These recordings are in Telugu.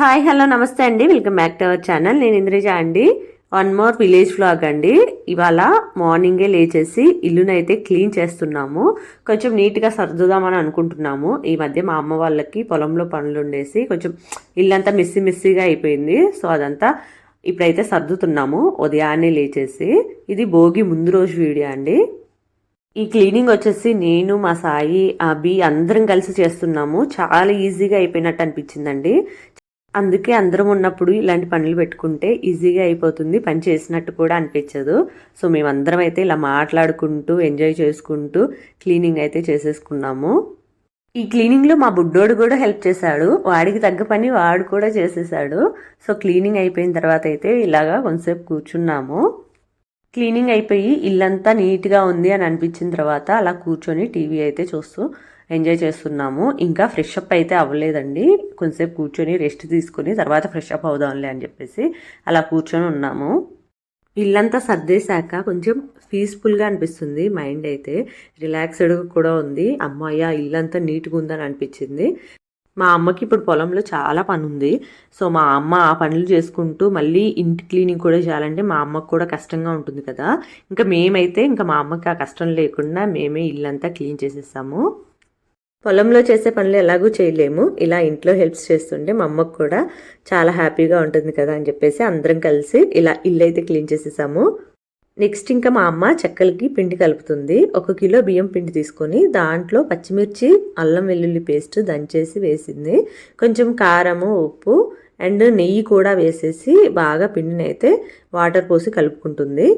హాయ్ హలో నమస్తే అండి. Welcome back to our channel. నేను ఇంద్రజ అండి. వన్ మోర్ విలేజ్ ఫ్లాగ్ అండి. ఇవాళ మార్నింగే లేచేసి ఇల్లునైతే క్లీన్ చేస్తున్నాము. కొంచెం నీట్గా సర్దుదామని అనుకుంటున్నాము. ఈ మధ్య మా అమ్మ వాళ్ళకి పొలంలో పనులు ఉండేసి కొంచెం ఇల్లంతా మిస్సి మిస్సిగా అయిపోయింది. సో అదంతా ఇప్పుడైతే సర్దుతున్నాము. ఉదయాన్నే లేచేసి. ఇది భోగి ముందు రోజు వీడియో అండి. ఈ క్లీనింగ్ వచ్చేసి నేను మా సాయి అభి అందరం కలిసి చేస్తున్నాము. చాలా ఈజీగా అయిపోయినట్టు అనిపించిందండి. అందుకే అందరం ఉన్నప్పుడు ఇలాంటి పనులు పెట్టుకుంటే ఈజీగా అయిపోతుంది పని చేసినట్టు కూడా అనిపించదు. సో మేమందరం అయితే ఇలా మాట్లాడుకుంటూ ఎంజాయ్ చేసుకుంటూ క్లీనింగ్ అయితే చేసేసుకున్నాము. ఈ క్లీనింగ్లో మా బుడ్డోడు కూడా హెల్ప్ చేశాడు. వాడికి తగ్గ పని వాడు కూడా చేసేసాడు సో క్లీనింగ్ అయిపోయిన తర్వాత అయితే ఇలాగా కొంతసేపు కూర్చున్నాము. క్లీనింగ్ అయిపోయి ఇల్లంతా నీట్గా ఉంది అని అనిపించిన తర్వాత అలా కూర్చొని టీవీ అయితే చూస్తూ ఎంజాయ్ చేస్తున్నాము. ఇంకా ఫ్రెష్ అప్ అయితే అవ్వలేదండి. కొంచెంసేపు కూర్చొని రెస్ట్ తీసుకుని తర్వాత ఫ్రెష్ అప్ అవుదాంలే అని చెప్పేసి అలా కూర్చొని ఉన్నాము. ఇల్లంతా సర్దేశాక కొంచెం పీస్ఫుల్గా అనిపిస్తుంది మైండ్ అయితే. రిలాక్స్డ్ కూడా ఉంది. అమ్మాయ ఇల్లంతా నీట్గా ఉందని అనిపించింది. మా అమ్మకి ఇప్పుడు పొలంలో చాలా పని ఉంది. సో మా అమ్మ ఆ పనులు చేసుకుంటూ మళ్ళీ ఇంటి క్లీనింగ్ కూడా చేయాలంటే మా అమ్మకు కూడా కష్టంగా ఉంటుంది కదా. ఇంకా మేమైతే ఇంకా మా అమ్మకి ఆ కష్టం లేకుండా మేమే ఇల్లంతా క్లీన్ చేసేసాము పొలంలో చేసే పనులు ఎలాగూ చేయలేము. ఇలా ఇంట్లో హెల్ప్స్ చేస్తుంటే మా అమ్మకు కూడా చాలా హ్యాపీగా ఉంటుంది కదా అని చెప్పేసి అందరం కలిసి ఇలా ఇల్లు అయితే క్లీన్ చేసేసాము. నెక్స్ట్ ఇంకా మా అమ్మ చెక్కలకి పిండి కలుపుతుంది. ఒక కిలో బియ్యం పిండి తీసుకొని దాంట్లో పచ్చిమిర్చి అల్లం వెల్లుల్లి పేస్ట్ దంచేసి వేసింది. కొంచెం కారము ఉప్పు అండ్ నెయ్యి కూడా వేసేసి బాగా పిండిని అయితే వాటర్ పోసి కలుపుకుంటుంది.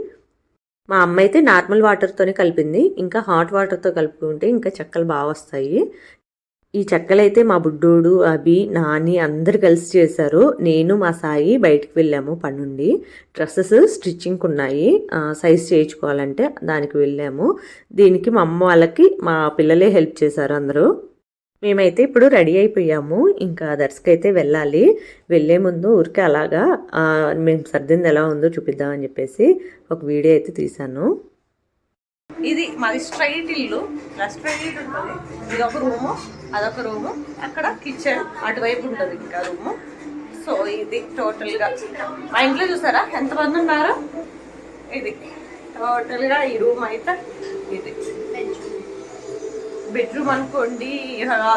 మా అమ్మ అయితే నార్మల్ వాటర్తోనే కలిపింది. ఇంకా హాట్ వాటర్తో కలుపుకుంటే ఇంకా చెక్కలు బాగా వస్తాయి. ఈ చెక్కలైతే మా బుడ్డోడు అభి నాని అందరు కలిసి చేశారు. నేను మా సాయి బయటికి వెళ్ళాము పనుండి డ్రెస్సెస్ స్టిచ్చింగ్ ఉన్నాయి. సైజ్ చేయించుకోవాలంటే దానికి వెళ్ళాము. దీనికి మా అమ్మ వాళ్ళకి మా పిల్లలే హెల్ప్ చేశారు అందరూ. మేమైతే ఇప్పుడు రెడీ అయిపోయాము. ఇంకా దర్శకి అయితే వెళ్ళాలి. వెళ్ళే ముందు ఊరికే అలాగా మేము సర్దింది ఎలా ఉందో చూపిద్దామని చెప్పేసి ఒక వీడియో అయితే తీశాను. ఇది మాది స్ట్రైట్ ఇల్లు. స్ట్రైట్ ఉంటుంది. ఇది ఒక రూము అదొక రూము. అక్కడ కిచెన్ అటువైపు ఉంటుంది ఇంకా రూము. సో ఇది టోటల్గా. మా ఇంట్లో చూసారా? ఎంతమంది ఉన్నారు? ఇది టోటల్గా ఈ రూమ్ అయితే ఇది. బెడ్రూమ్ అనుకోండి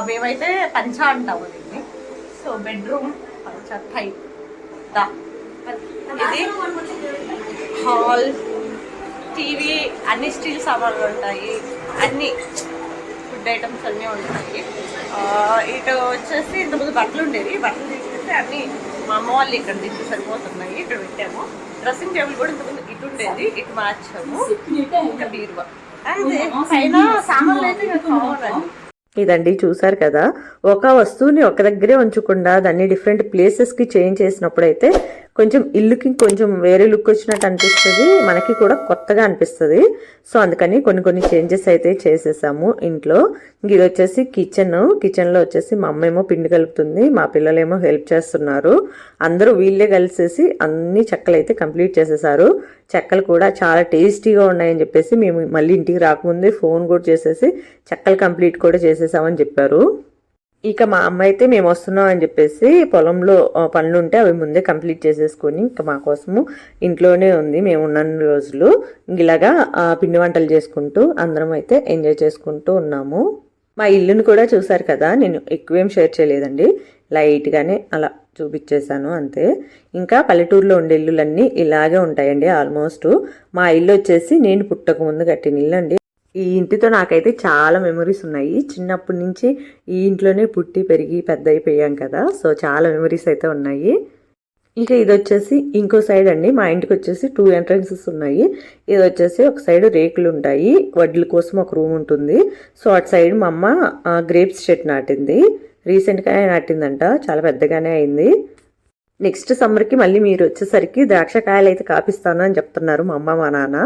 మేమైతే పంచ అంటాము దీన్ని. సో బెడ్రూమ్ పంచ టైప్ దా. ఇది హాల్ టీవీ అన్ని స్టీల్ సామాన్లు ఉంటాయి. అన్ని ఫుడ్ ఐటమ్స్ అన్నీ ఉంటాయి. ఇటు వచ్చేసి ఇంతకుముందు బట్టలు ఉండేవి. బట్టలు తీసేసి అన్ని మా అమ్మ వాళ్ళు ఇక్కడ దించి సరిపోతున్నాయి. ఇక్కడ పెట్టాము. డ్రెస్సింగ్ టేబుల్ కూడా ఇంతకుముందు ఇటు ఉండేది. ఇటు మార్చాము. ఇంకా బీరువా. ఇదండి చూసారు కదా. ఒక వస్తువుని ఒక దగ్గరే ఉంచకుండా దాన్ని డిఫరెంట్ ప్లేసెస్కి చేంజ్ చేసినప్పుడు అయితే కొంచెం ఇల్లుకి కొంచెం వేరే లుక్ వచ్చినట్టు అనిపిస్తుంది. మనకి కూడా కొత్తగా అనిపిస్తుంది. సో అందుకని కొన్ని కొన్ని చేంజెస్ అయితే చేసేసాము ఇంట్లో. ఇది వచ్చేసి కిచెన్. కిచెన్లో వచ్చేసి మా అమ్మ ఏమో పిండి కలుపుతుంది. మా పిల్లలేమో హెల్ప్ చేస్తున్నారు. అందరూ వీళ్ళే కలిసేసి అన్ని చెక్కలు అయితే కంప్లీట్ చేసేసారు. చెక్కలు కూడా చాలా టేస్టీగా ఉన్నాయని చెప్పేసి మేము మళ్ళీ ఇంటికి రాకముందే ఫోన్ కూడా చేసేసి చెక్కలు కంప్లీట్ కూడా చేసేసామని చెప్పారు. ఇక మా అమ్మ అయితే మేము వస్తున్నాం అని చెప్పేసి పొలంలో పనులు ఉంటే అవి ముందే కంప్లీట్ చేసేసుకొని ఇంకా మా కోసము ఇంట్లోనే ఉంది. మేము ఉన్న రోజులు ఇలాగా పిండి వంటలు చేసుకుంటూ అందరం అయితే ఎంజాయ్ చేసుకుంటూ ఉన్నాము. మా ఇల్లుని కూడా చూసారు కదా నేను ఎక్కువేం షేర్ చేయలేదండి. లైట్గానే అలా చూపించేశాను అంతే. ఇంకా పల్లెటూరులో ఉండే ఇల్లులన్నీ ఇలాగే ఉంటాయండి ఆల్మోస్ట్. మా ఇల్లు వచ్చేసి నేను పుట్టక ముందు కట్టిన ఇల్లు అండి ఈ ఇంటితో నాకైతే చాలా మెమరీస్ ఉన్నాయి. చిన్నప్పటి నుంచి ఈ ఇంట్లోనే పుట్టి పెరిగి పెద్ద అయిపోయాం కదా. సో చాలా మెమరీస్ అయితే ఉన్నాయి. ఇంకా ఇది వచ్చేసి ఇంకో సైడ్ అండి. మా ఇంటికి వచ్చేసి టూ ఎంట్రన్సెస్ ఉన్నాయి. ఇది వచ్చేసి ఒక సైడ్ రేకులు ఉంటాయి. వడ్ల కోసం ఒక రూమ్ ఉంటుంది. సో అటు సైడ్ మా అమ్మ గ్రేప్స్ చెట్టు నాటింది. రీసెంట్గానే నాటిందంట. చాలా పెద్దగానే అయింది. నెక్స్ట్ సమ్మర్కి మళ్ళీ మీరు వచ్చేసరికి ద్రాక్షకాయలు అయితే కాపిస్తాను అని చెప్తున్నారు మా అమ్మ మా నాన్న.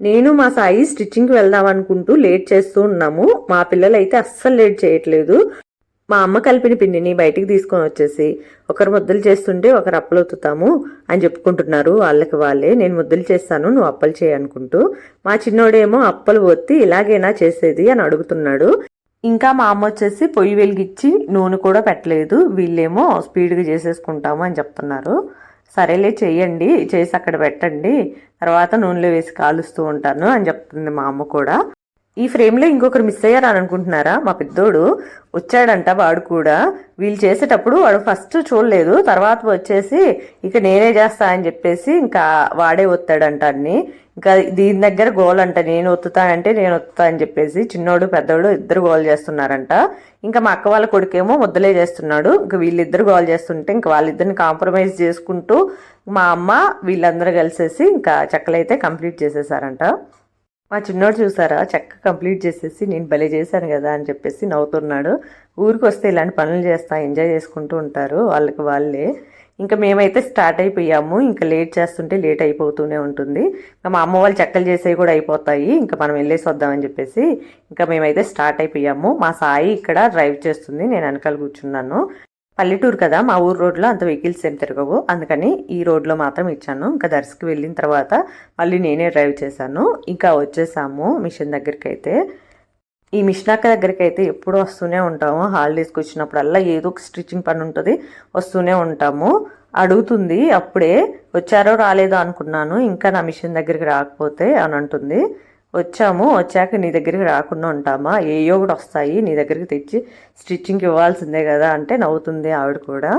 నేను మా సాయి స్టిచ్చింగ్కి వెళ్దాం అనుకుంటూ లేట్ చేస్తూ ఉన్నాము. మా పిల్లలు అయితే అస్సలు లేట్ చేయట్లేదు. మా అమ్మ కలిపిన పిండిని బయటికి తీసుకొని వచ్చేసి ఒకరు ముద్దలు చేస్తుంటే ఒకరు అప్పలు ఒత్తుతాము అని చెప్పుకుంటున్నారు వాళ్ళకి వాళ్ళే. నేను ముద్దలు చేస్తాను నువ్వు అప్పలు చేయనుకుంటూ మా చిన్నోడేమో అప్పలు ఒత్తి ఇలాగైనా చేసేది అని అడుగుతున్నాడు. ఇంకా మా అమ్మ వచ్చేసి పొయ్యి వెలిగించి నూనె కూడా పెట్టలేదు. వీళ్ళేమో స్పీడ్గా చేసేసుకుంటాము అని చెప్తున్నారు. సరేలే చెయ్యండి చేసి అక్కడ పెట్టండి. తర్వాత నూనెలో వేసి కాలుస్తూ ఉంటాను అని చెప్తుంది మా అమ్మ కూడా. ఈ ఫ్రేమ్లో ఇంకొకరు మిస్ అయ్యారని అనుకుంటున్నారా మా పెద్దోడు వచ్చాడంట వాడు కూడా. వీళ్ళు చేసేటప్పుడు వాడు ఫస్ట్ చూడలేదు తర్వాత వచ్చేసి ఇక నేనే చేస్తా అని చెప్పేసి ఇంకా వాడే ఒత్తాడంట అన్ని. ఇంకా దీని దగ్గర గోల్ అంట నేను ఒత్తుతానంటే నేను ఒత్తుతా అని చెప్పేసి చిన్నోడు పెద్దోడు ఇద్దరు గోల్ చేస్తున్నారంట. ఇంకా మా అక్క వాళ్ళ కొడుకేమో ముద్దలే చేస్తున్నాడు. ఇంకా వీళ్ళిద్దరు గోల్ చేస్తుంటే ఇంకా వాళ్ళిద్దరిని కాంప్రమైజ్ చేసుకుంటూ మా అమ్మ వీళ్ళందరూ కలిసేసి ఇంకా చెక్కలైతే కంప్లీట్ చేసేసారంట. మా చిన్నోడు చూసారా? చెక్క కంప్లీట్ చేసేసి నేను భలే చేశాను కదా అని చెప్పేసి నవ్వుతున్నాడు. ఊరికి వస్తే ఇలాంటి పనులు చేస్తా ఎంజాయ్ చేసుకుంటూ ఉంటారు వాళ్ళకి వాళ్ళే. ఇంకా మేమైతే స్టార్ట్ అయిపోయాము. ఇంకా లేట్ చేస్తుంటే లేట్ అయిపోతూనే ఉంటుంది. ఇంకా మా అమ్మ వాళ్ళు చెక్కలు చేసేవి కూడా అయిపోతాయి. ఇంకా మనం వెళ్ళేసి వద్దామని చెప్పేసి ఇంకా మేమైతే స్టార్ట్ అయిపోయాము. మా సాయి ఇక్కడ డ్రైవ్ చేస్తుంది. నేను వెనకాల కూర్చున్నాను. పల్లెటూరు కదా మా ఊరు రోడ్లో అంత వెహికల్స్ ఏం తిరగవు. అందుకని ఈ రోడ్లో మాత్రం ఇచ్చాను. ఇంకా దర్శకి వెళ్ళిన తర్వాత మళ్ళీ నేనే డ్రైవ్ చేశాను. ఇంకా వచ్చేసాము మిషన్ దగ్గరికి అయితే ఈ మిషనాక దగ్గరికి అయితే ఎప్పుడు వస్తూనే ఉంటాము. హాలిడేస్కి వచ్చినప్పుడల్లా ఏదో ఒక స్టిచ్చింగ్ పని ఉంటుంది వస్తూనే ఉంటాము. అడుగుతుంది అప్పుడే వచ్చారో రాలేదో అనుకున్నాను. ఇంకా నా మిషన్ దగ్గరికి రాకపోతే అని అంటుంది. వచ్చాము వచ్చాక నీ దగ్గరికి రాకుండా ఉంటామా? ఏయో కూడా వస్తాయి నీ దగ్గరికి తెచ్చి స్టిచ్చింగ్కి ఇవ్వాల్సిందే కదా అంటే నవ్వుతుంది ఆవిడ కూడా.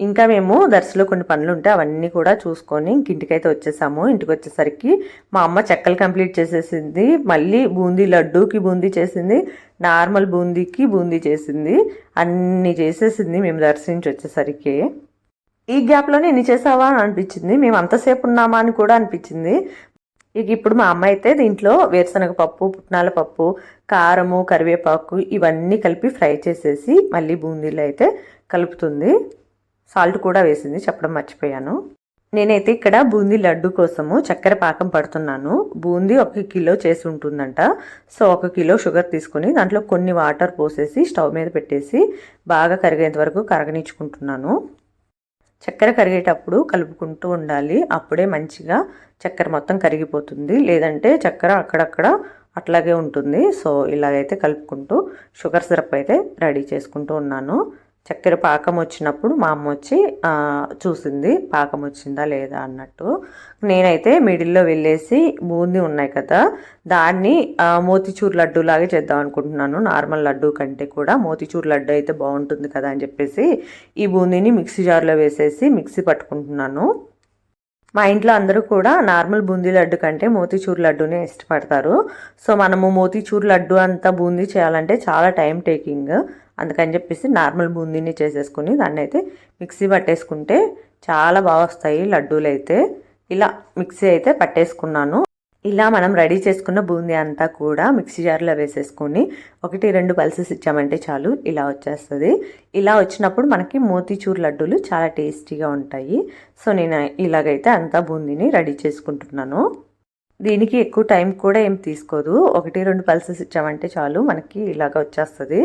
ఇంకా మేము దర్శలో కొన్ని పనులు ఉంటే అవన్నీ కూడా చూసుకొని ఇంటికైతే వచ్చేసాము. ఇంటికి వచ్చేసరికి మా అమ్మ చెక్కలు కంప్లీట్ చేసేసింది మళ్ళీ బూందీ లడ్డూకి బూందీ చేసింది నార్మల్ బూందీకి బూందీ చేసింది అన్నీ చేసేసింది మేము దర్శించి వచ్చేసరికి. ఈ గ్యాప్లోనే ఎన్ని చేసావా అని అనిపించింది మేము అంతసేపు ఉన్నామా అని కూడా అనిపించింది. ఇక ఇప్పుడు మా అమ్మ అయితే దీంట్లో వేరుశనగ పప్పు పుట్నాల పప్పు కారము కరివేపాకు ఇవన్నీ కలిపి ఫ్రై చేసేసి మళ్ళీ బూందీలో అయితే కలుపుతుంది. సాల్ట్ కూడా వేసింది చెప్పడం మర్చిపోయాను. నేనైతే ఇక్కడ బూందీ లడ్డు కోసము చక్కెర పాకం పడుతున్నాను. బూందీ ఒక కిలో చేసి ఉంటుందంట. సో ఒక కిలో షుగర్ తీసుకొని దాంట్లో కొన్ని వాటర్ పోసేసి స్టవ్ మీద పెట్టేసి బాగా కరిగేంత వరకు కరగనిచ్చుకుంటున్నాను. చక్కెర కరిగేటప్పుడు కలుపుకుంటూ ఉండాలి. అప్పుడే మంచిగా చక్కెర మొత్తం కరిగిపోతుంది. లేదంటే చక్కెర అక్కడక్కడ అట్లాగే ఉంటుంది. సో ఇలాగైతే కలుపుకుంటూ షుగర్ సిరప్ అయితే రెడీ చేసుకుంటూ ఉన్నాను. చక్కెర పాకం వచ్చినప్పుడు మా అమ్మ వచ్చి చూసింది పాకం వచ్చిందా లేదా? అన్నట్టు. నేనైతే మిడిల్లో వెళ్ళేసి బూందీ ఉన్నాయి కదా దాన్ని మోతిచూర్ లడ్డు లాగే చేద్దాం అనుకుంటున్నాను. నార్మల్ లడ్డు కంటే కూడా మోతిచూర్ లడ్డు అయితే బాగుంటుంది కదా అని చెప్పేసి ఈ బూందీని మిక్సీ జార్లో వేసేసి మిక్సీ పట్టుకుంటున్నాను. మా ఇంట్లో అందరూ కూడా నార్మల్ బూందీ లడ్డు కంటే మోతీచూర్ లడ్డునే ఇష్టపడతారు. సో మనము మోతీచూర్ లడ్డు అంతా బూందీ చేయాలంటే చాలా టైం టేకింగ్. అందుకని చెప్పేసి నార్మల్ బూందీని చేసేసుకుని దాన్ని అయితే మిక్సీ పట్టేసుకుంటే చాలా బాగా వస్తాయి లడ్డూలు అయితే ఇలా మిక్సీ అయితే పట్టేసుకున్నాను. ఇలా మనం రెడీ చేసుకున్న బూందీ అంతా కూడా మిక్సీ జార్లో వేసేసుకొని ఒకటి రెండు పల్సెస్ ఇచ్చామంటే చాలు ఇలా వచ్చేస్తుంది. ఇలా వచ్చినప్పుడు మనకి మోతీచూర్ లడ్డూలు చాలా టేస్టీగా ఉంటాయి. సో నేను ఇలాగైతే అంతా బూందీని రెడీ చేసుకుంటున్నాను. దీనికి ఎక్కువ టైం కూడా ఏం తీసుకోదు. ఒకటి రెండు పల్సెస్ ఇచ్చామంటే చాలు మనకి ఇలాగ వచ్చేస్తుంది.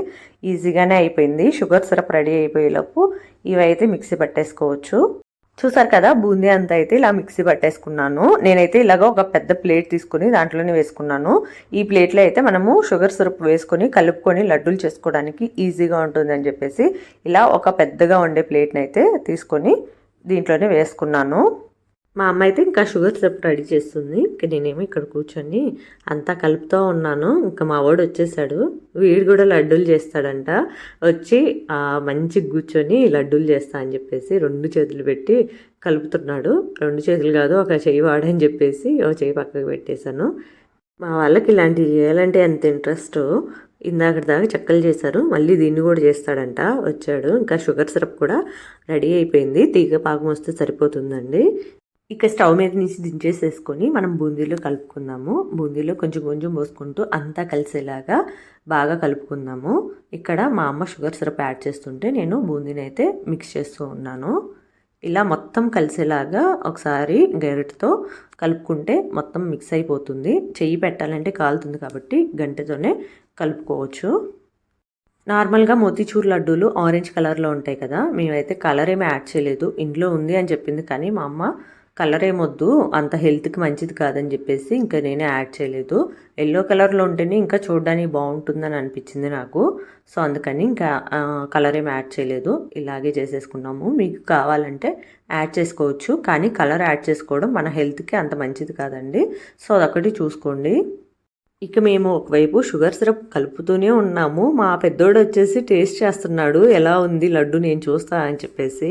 ఈజీగానే అయిపోయింది. షుగర్ సిరప్ రెడీ అయిపోయేలోపు ఇవైతే మిక్సీ పట్టేసుకోవచ్చు. చూసారు కదా బూందీ అంతా అయితే ఇలా మిక్సీ పట్టేసుకున్నాను. నేనైతే ఇలాగ ఒక పెద్ద ప్లేట్ తీసుకుని దాంట్లోనే వేసుకున్నాను. ఈ ప్లేట్లో అయితే మనము షుగర్ సిరప్ వేసుకొని కలుపుకొని లడ్డూలు చేసుకోవడానికి ఈజీగా ఉంటుందని చెప్పేసి ఇలా ఒక పెద్దగా ఉండే ప్లేట్ని అయితే తీసుకొని దీంట్లోనే వేసుకున్నాను. మా అమ్మ అయితే ఇంకా షుగర్ సిరప్ రెడీ చేస్తుంది. ఇంకా నేనేమో ఇక్కడ కూర్చొని అంతా కలుపుతూ ఉన్నాను. ఇంకా మా వాడు వచ్చేసాడు. వీడు కూడా లడ్డూలు చేస్తాడంట. వచ్చి మంచి కూర్చొని లడ్డూలు చేస్తా అని చెప్పేసి రెండు చేతులు పెట్టి కలుపుతున్నాడు. రెండు చేతులు కాదు ఒక చెయ్యి వాడని చెప్పేసి ఒక చెయ్యి పక్కకు పెట్టేశాను. మా వాళ్ళకి ఇలాంటివి చేయాలంటే ఎంత ఇంట్రెస్ట్? ఇందాక దాకా చెక్కలు చేశారు. మళ్ళీ దీన్ని కూడా చేస్తాడంట. వచ్చాడు. ఇంకా షుగర్ సిరప్ కూడా రెడీ అయిపోయింది. తీగ పాకం వస్తే సరిపోతుందండి. ఇక స్టవ్ మీద నుంచి దించేసేసుకొని మనం బూందీలో కలుపుకుందాము. బూందీలో కొంచెం కొంచెం పోసుకుంటూ అంతా కలిసేలాగా బాగా కలుపుకుందాము. ఇక్కడ మా అమ్మ షుగర్ సిరప్ యాడ్ చేస్తుంటే నేను బూందీని అయితే మిక్స్ చేస్తూ ఉన్నాను. ఇలా మొత్తం కలిసేలాగా ఒకసారి గరిటతో కలుపుకుంటే మొత్తం మిక్స్ అయిపోతుంది. చెయ్యి పెట్టాలంటే కాలుతుంది కాబట్టి గంటతోనే కలుపుకోవచ్చు. నార్మల్గా మోతీచూర్ లడ్డూలు ఆరెంజ్ కలర్లో ఉంటాయి కదా మేమైతే కలర్ ఏమీ యాడ్ చేయలేదు. ఇంట్లో ఉంది అని చెప్పింది కానీ మా అమ్మ కలర్ ఏమొద్దు అంత హెల్త్కి మంచిది కాదని చెప్పేసి ఇంకా నేనే యాడ్ చేయలేదు. ఎల్లో కలర్లో ఉంటేనే ఇంకా చూడడానికి బాగుంటుందని అనిపించింది నాకు. సో అందుకని ఇంకా కలర్ ఏం యాడ్ చేయలేదు. ఇలాగే చేసేసుకున్నాము. మీకు కావాలంటే యాడ్ చేసుకోవచ్చు. కానీ కలర్ యాడ్ చేసుకోవడం మన హెల్త్కి అంత మంచిది కాదండి. సో అదొకటి చూసుకోండి. ఇక మేము ఒకవైపు షుగర్ సిరప్ కలుపుతూనే ఉన్నాము. మా పెద్దోడు వచ్చేసి టేస్ట్ చేస్తున్నాడు. ఎలా ఉంది లడ్డు నేను చూస్తా అని చెప్పేసి.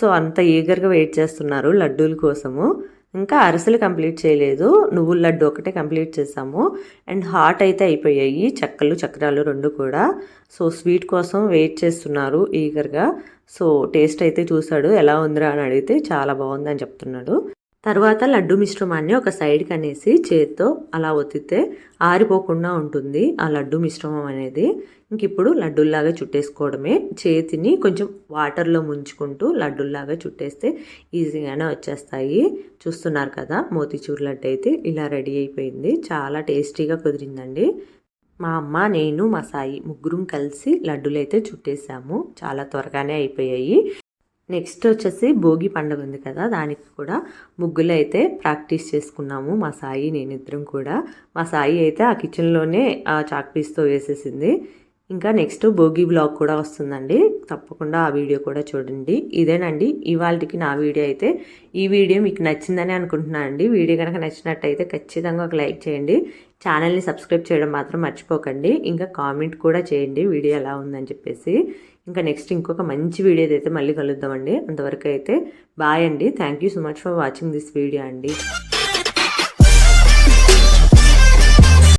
సో అంత ఈగర్గా వెయిట్ చేస్తున్నారు లడ్డూల కోసము. ఇంకా అరిసెలు కంప్లీట్ చేయలేదు. నువ్వుల లడ్డు ఒకటే కంప్లీట్ చేసాము. అండ్ హాట్ అయితే అయిపోయాయి. చెక్కలు చక్రాలు రెండు కూడా. సో స్వీట్ కోసం వెయిట్ చేస్తున్నారు ఈగర్గా. సో టేస్ట్ అయితే చూశాడు. ఎలా ఉందిరా అని అడిగితే చాలా బాగుందని చెప్తున్నాడు. తర్వాత లడ్డు మిశ్రమాన్ని ఒక సైడ్కి అనేసి చేత్తో అలా ఒత్తితే ఆరిపోకుండా ఉంటుంది ఆ లడ్డు మిశ్రమం అనేది. ఇంక ఇప్పుడు చుట్టేసుకోవడమే. చేతిని కొంచెం వాటర్లో ముంచుకుంటూ లడ్డుల్లాగా చుట్టేస్తే ఈజీగానే వచ్చేస్తాయి. చూస్తున్నారు కదా మోతిచూరు లడ్డు అయితే ఇలా రెడీ అయిపోయింది. చాలా టేస్టీగా కుదిరిందండి. మా అమ్మ నేను మా సాయి ముగ్గురం కలిసి లడ్డులు అయితే చుట్టేసాము. చాలా త్వరగానే అయిపోయాయి. నెక్స్ట్ వచ్చేసి భోగి పండుగ ఉంది కదా దానికి కూడా ముగ్గులు అయితే ప్రాక్టీస్ చేసుకున్నాము. మా సాయి నేనిద్దరం కూడా. మా సాయి అయితే ఆ కిచెన్లోనే ఆ చాక్ పీస్తో వేసేసింది. ఇంకా నెక్స్ట్ భోగి బ్లాగ్ కూడా వస్తుందండి. తప్పకుండా ఆ వీడియో కూడా చూడండి. ఇదేనండి ఇవాళకి నా వీడియో అయితే. ఈ వీడియో మీకు నచ్చిందని అనుకుంటున్నాను అండి. వీడియో కనుక నచ్చినట్టయితే ఖచ్చితంగా ఒక లైక్ చేయండి. ఛానల్ని సబ్స్క్రైబ్ చేయడం మాత్రం మర్చిపోకండి. ఇంకా కామెంట్ కూడా చేయండి వీడియో ఎలా ఉందని చెప్పేసి. ఇంకా నెక్స్ట్ ఇంకొక మంచి వీడియో అయితే మళ్ళీ కలుద్దామండి. అంతవరకు అయితే బాయ్ అండి. Thank you so much for watching this video అండి.